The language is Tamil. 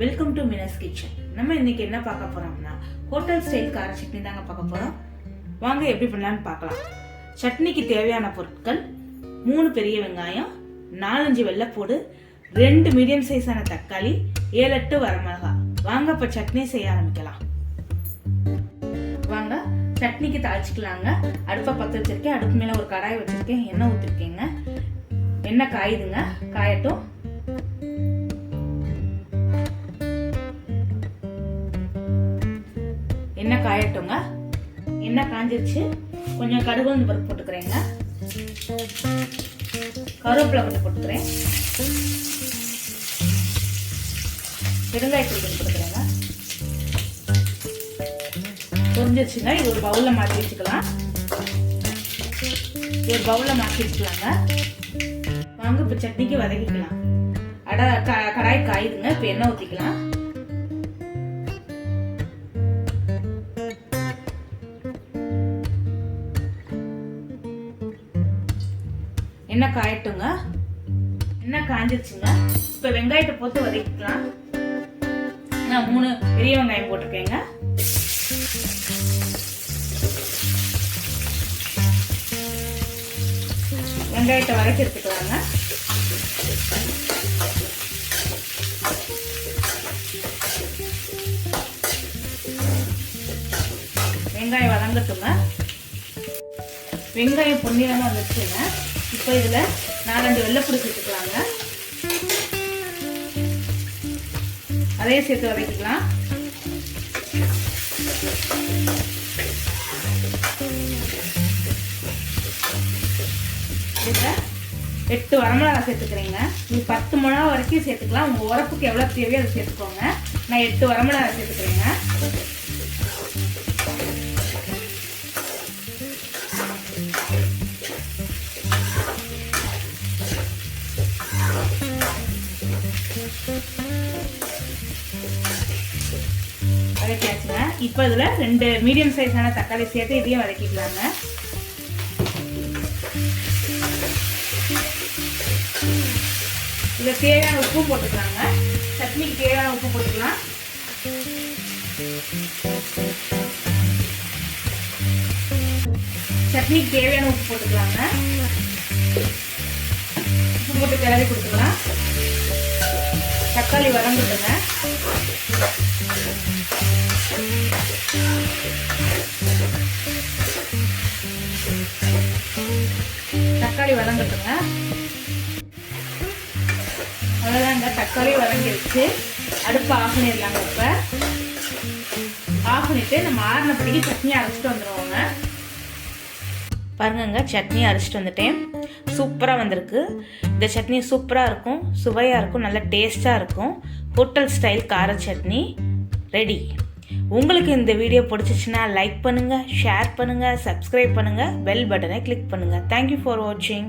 வெல்கம் டு மினஸ் கிச்சன் நம்ம இன்னைக்கு என்ன பார்க்க போறோம்னா ஹோட்டல் ஸ்டைல் கார சட்னி தாங்க பார்க்க போறோம். வாங்க எப்படி பண்ணலாம்னு பார்க்கலாம். சட்னிக்கு தேவையான பொருட்கள் மூணு பெரிய வெங்காயம் நாலஞ்சு வெள்ளைப்பூடு ரெண்டு மீடியம் சைஸான தக்காளி ஏழு எட்டு வரமிளகாய் வாங்க இப்போ சட்னி செய்ய ஆரம்பிக்கலாம். வாங்க சட்னிக்கு தாளிச்சிக்கலாங்க. அடுப்பை பற்ற வச்சிருக்கேன். அடுப்பு மேலே ஒரு கடாய் வச்சிருக்கேன். எண்ணெய் ஊற்றிருக்கேங்க எண்ணெய் காயுதுங்க. காயட்டும். எண்ணெய் காயட்டுங்க. எண்ணெய் காஞ்சிருச்சு. கொஞ்சம் கடுகு பருப்பு போட்டுக்கிறேங்க. கருவேப்பிலை கொஞ்சம் போட்டுக்கிறேன். பெருங்காயத்தூள் கொஞ்சம் போட்டுக்கிறேங்க. பொரிஞ்சிருச்சுங்க. இது ஒரு பவுலில் மாற்றி வச்சுக்கலாம். இது ஒரு பவுலில் மாற்றி வச்சுக்கலாங்க. வாங்க இப்போ சட்னிக்கு வதக்கிக்கலாம். அட க கடாய் காயுதுங்க. இப்போ எண்ணெய் ஊற்றிக்கலாம் எண்ணெய் காயட்டுங்க. எண்ணெய் காஞ்சிருச்சுங்க. இப்போ வெங்காயத்தை போட்டு வதக்கிக்கலாம். நான் மூணு பெரிய வெங்காயம் போட்டிருக்கேங்க. வெங்காயத்தை வதக்கி எடுத்துக்கலாங்க வெங்காயம் வதங்கட்டுங்க. வெங்காயம் பொன்னிறமாக வந்துச்சுங்க இப்போ இதில் நாலஞ்சு வெள்ளைப்பூடி சேர்த்துக்கலாங்க. அதையும் சேர்த்து வதக்கிக்கலாம். இதில் எட்டு வரமிளகா சேர்த்துக்கிறீங்க. நீ பத்து மிளகா வரைக்கும் சேர்த்துக்கலாம். உங்கள் உரப்புக்கு எவ்வளோ தேவையோ அதை சேர்த்துக்கோங்க. நான் எட்டு வரமிளகா சேர்த்துக்கிறேங்க. வதக்கியாச்சுங்க. இப்போ இதில் ரெண்டு மீடியம் சைஸான தக்காளி சேர்த்து இதையும் வதக்கிக்கலாங்க. இதில் தேவையான உப்பும் போட்டுக்கலாங்க. சட்னிக்கு தேவையான உப்பு போட்டுக்கலாம். சட்னிக்கு தேவையான உப்பு போட்டுக்கலாங்க. உப்பு போட்டு கிளறி கொடுத்துக்கலாம். தக்காளி வதங்கிட்டுங்க. தக்காளி வதங்கட்டுங்க. அவ்வளோதாங்க தக்காளி வதங்கிருச்சு. அடுப்பு ஆஃப் பண்ணிடலாங்க இப்போ. ஆஃப் பண்ணிட்டு நம்ம ஆறினப்படிக்கு சட்னி அரைச்சிட்டு வந்துடுவோங்க பாருங்கங்க சட்னி அரைச்சிட்டு வந்துட்டேன். சூப்பராக வந்திருக்கு. இந்த சட்னி சூப்பராக இருக்கும். சுவையாக இருக்கும். நல்லா டேஸ்ட்டாக இருக்கும். ஹோட்டல் ஸ்டைல் கார சட்னி. ரெடி. உங்களுக்கு இந்த வீடியோ பிடிச்சிச்சின்னா லைக் பண்ணுங்கள் ஷேர் பண்ணுங்கள் சப்ஸ்கிரைப் பண்ணுங்கள் பெல் பட்டனை கிளிக் பண்ணுங்கள் தேங்க்யூ ஃபார் வாட்சிங்